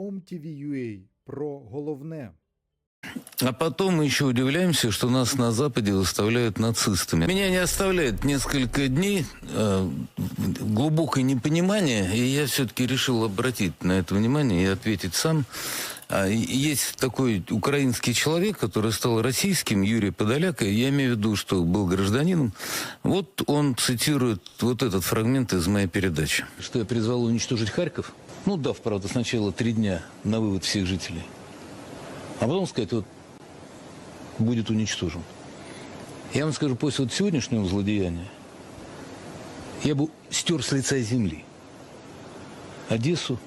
OMTV.ua про головне. А потом мы еще удивляемся, что нас на Западе выставляют нацистами. Меня не оставляет несколько дней э, глубокое непонимание, и я все-таки решил обратить на это внимание и ответить сам. А, и Есть такой украинский человек, который стал российским, Юрий Подоляк, и я имею в виду, что был гражданином. Вот он цитирует вот этот фрагмент из моей передачи. Что я призвал уничтожить Харьков? Ну, дав, правда, сначала три дня на вывод всех жителей. А потом сказать, вот будет уничтожен. Я вам скажу, после вот сегодняшнего злодеяния я бы стер с лица земли Одессу,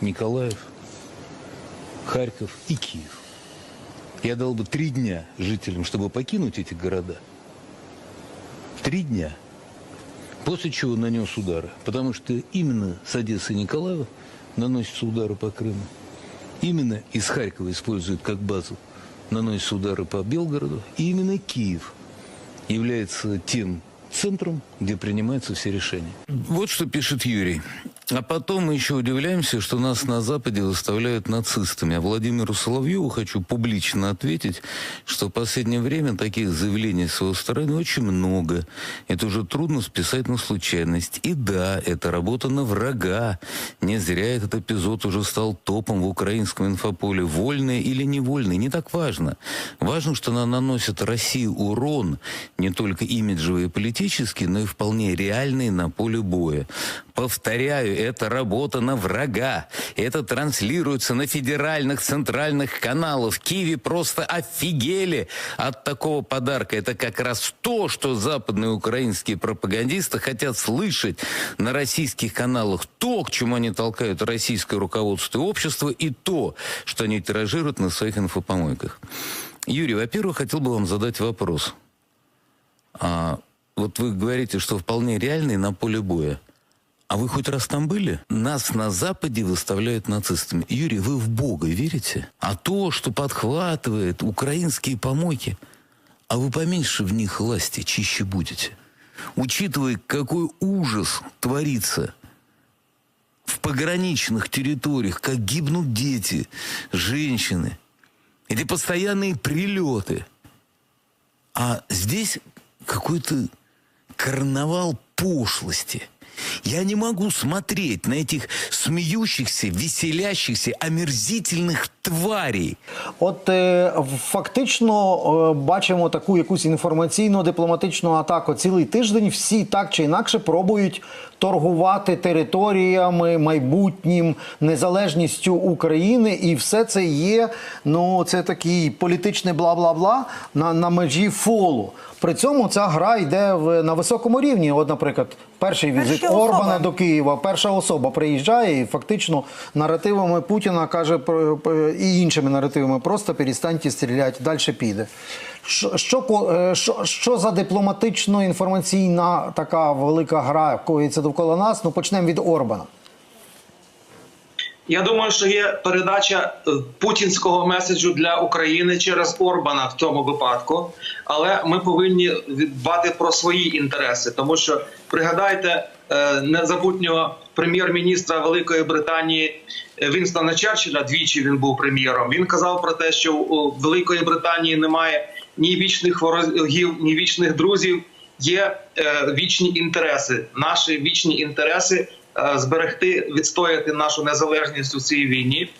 Николаев, Харьков и Киев. Я дал бы три дня жителям, чтобы покинуть эти города. Три дня. После чего нанес удары. Потому что именно с Одессы и Николаева наносятся удары по Крыму. Именно из Харькова используют как базу, наносятся удары по Белгороду. И именно Киев является тем центром, где принимаются все решения. Вот что пишет Юрий. А потом мы еще удивляемся, что нас на Западе выставляют нацистами. А Владимиру Соловьеву хочу публично ответить, что в последнее время таких заявлений с его стороны очень много. Это уже трудно списать на случайность. И да, это работа на врага. Не зря этот эпизод уже стал топом в украинском инфополе. Вольный или невольный, не так важно. Важно, что она наносит России урон не только имиджевый и политический, но и вполне реальный на поле боя. Повторяю, это работа на врага. Это транслируется на федеральных центральных каналах. Киеве просто офигели от такого подарка. Это как раз то, что западные украинские пропагандисты хотят слышать на российских каналах. То, к чему они толкают российское руководство и общество, и то, что они тиражируют на своих инфопомойках. Юрий, во-первых, хотел бы вам задать вопрос. А, вот вы говорите, что вполне реальный на поле боя. А вы хоть раз там были? Нас на Западе выставляют нацистами. Юрий, вы в Бога верите? А то, что подхватывает украинские помойки, а вы поменьше в них власти, чище будете. Учитывая, какой ужас творится в пограничных территориях, как гибнут дети, женщины, эти постоянные прилеты. А здесь какой-то карнавал пошлости – я не могу смотреть на этих смеющихся, веселящихся, омерзительных тварей. От е, фактично е, бачимо таку якусь інформаційну дипломатичну атаку. Цілий тиждень всі так чи інакше пробують торгувати територіями, майбутнім, незалежністю України, і все це є. Ну це такий політичний бла-бла-бла на, на межі фолу. При цьому ця гра йде в на високому рівні. От, наприклад, перший візит Перша Орбана до Києва. Перша особа приїжджає і фактично наративами Путіна каже і іншими наративами просто перестаньте стріляти, далі піде. Що, е, що, що за дипломатично-інформаційна така велика гра коїться довкола нас? Ну почнемо від Орбана. Я думаю, що є передача е, путінського меседжу для України через Орбана в цьому випадку, але ми повинні дбати про свої інтереси, тому що пригадайте незабутнього прем'єр-міністра Великої Британії е, Вінстона Черчилля. Двічі він був прем'єром. Він казав про те, що у Великої Британії немає ні вічних ворогів, ні вічних друзів. Є е, вічні інтереси, наші вічні інтереси е, зберегти, відстояти нашу незалежність у цій війні,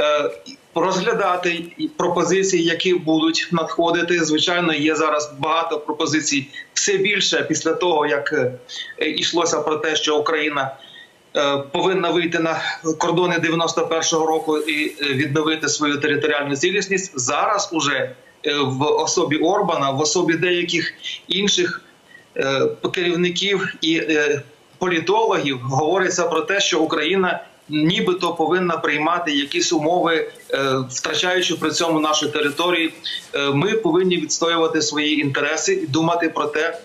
е, розглядати пропозиції, які будуть надходити. Звичайно, є зараз багато пропозицій. Все більше після того, як е, йшлося про те, що Україна. е, Повинна вийти на кордони 91-го року і е, відновити свою територіальну цілісність зараз. Уже е, в особі Орбана, в особі деяких інших е, керівників і е, політологів говориться про те, що Україна нібито повинна приймати якісь умови, е, втрачаючи при цьому наші території. Е, Ми повинні відстоювати свої інтереси і думати про те.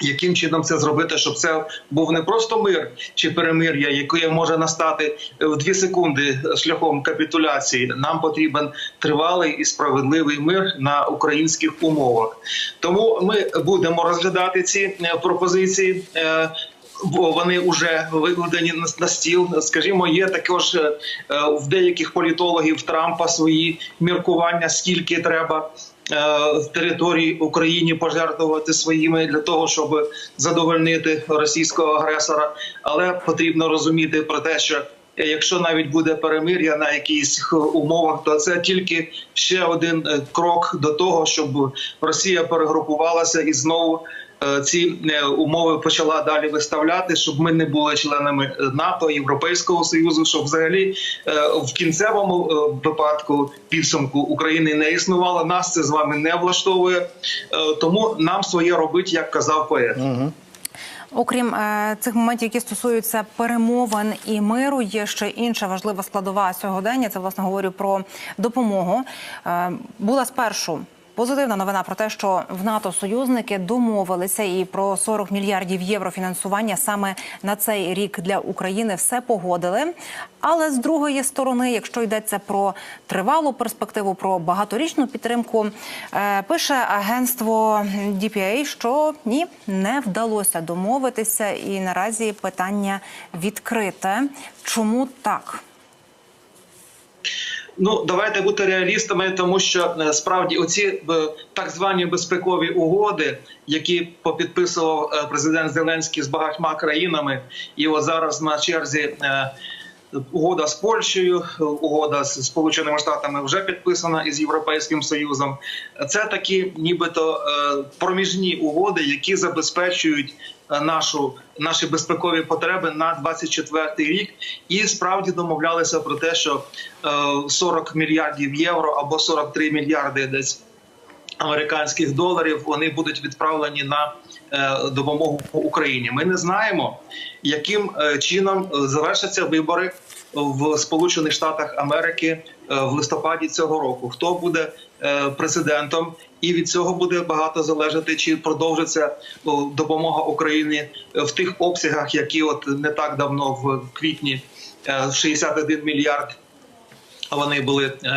Яким чином це зробити, щоб це був не просто мир чи перемир'я, яке може настати в дві секунди шляхом капітуляції? Нам потрібен тривалий і справедливий мир на українських умовах. Тому ми будемо розглядати ці е, пропозиції. Вони вже викладені на, стіл. Скажімо, є також е, е, в деяких політологів Трампа свої міркування, скільки треба. е, Території Україні пожертвувати своїми для того, щоб задовольнити російського агресора, але потрібно розуміти про те, що якщо навіть буде перемир'я на якихось умовах, то це тільки ще один крок до того, щоб Росія перегрупувалася і знову ці е, умови почала далі виставляти, щоб ми не були членами е, НАТО, Європейського союзу, щоб взагалі е, в кінцевому е, випадку підсумку України не існувало. Нас це з вами не влаштовує, Е, тому нам своє робить, як казав поет. Окрім е, цих моментів, які стосуються перемовин і миру, є ще інша важлива складова сьогодення. Це власне говорю про допомогу. Е, була спершу. Позитивна новина про те, що в НАТО союзники домовилися і про 40 мільярдів євро фінансування саме на цей рік для України все погодили. Але з другої сторони, якщо йдеться про тривалу перспективу, про багаторічну підтримку, е, пише агентство DPA, що ні, не вдалося домовитися, і наразі питання відкрите. Чому так? Ну давайте бути реалістами, тому що е, справді оці е, так звані безпекові угоди, які попідписував е, президент Зеленський з багатьма країнами, і от зараз на черзі. Е, Угода з Польщею, угода з Сполученими Штатами вже підписана із Європейським Союзом. Це такі, нібито е, проміжні угоди, які забезпечують е, нашу наші безпекові потреби на 24-й рік, і справді домовлялися про те, що е, 40 мільярдів євро або 43 мільярди десь американських доларів вони будуть відправлені на е, допомогу Україні. Ми не знаємо, яким е, чином е, завершаться вибори в Сполучених Штатах Америки в листопаді цього року. Хто буде президентом? І від цього буде багато залежати, чи продовжиться допомога Україні в тих обсягах, які от не так давно в квітні е, 61 мільярд вони були е,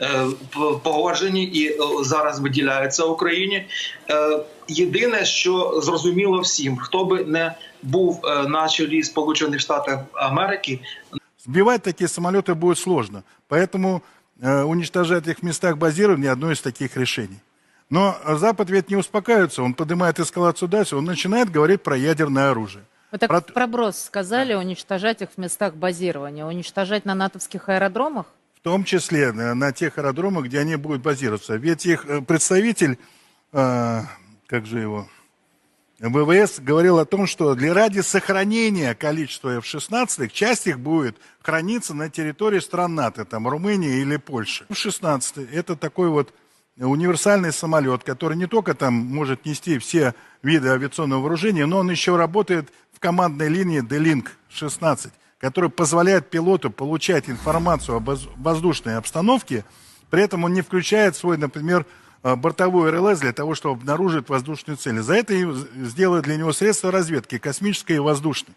е, п- погоджені і е, зараз виділяються Україні. Е, єдине, що зрозуміло всім, хто би не був е, на чолі Сполучених Штатів Америки, Сбивать такие самолеты будет сложно. Поэтому э, уничтожать их в местах базирования одно из таких решений. Но э, Запад ведь не успокаивается, он поднимает эскалацию дальше, он начинает говорить про ядерное оружие. Вы так Про- проброс сказали, уничтожать их в местах базирования. Уничтожать на натовских аэродромах? В том числе э, на тех аэродромах, где они будут базироваться. Ведь их э, представитель, э, как же его, ВВС говорил о том, что для ради сохранения количества F-16, часть их будет храниться на территории стран НАТО, там Румынии или Польши. F-16 это такой вот универсальный самолет, который не только там может нести все виды авиационного вооружения, но он еще работает в командной линии D-Link 16, который позволяет пилоту получать информацию об воз- воздушной обстановке, при этом он не включает свой, например, э, бортовой РЛС для того, чтобы обнаружить воздушные цели. За это сделают для него средства разведки, космической и воздушной.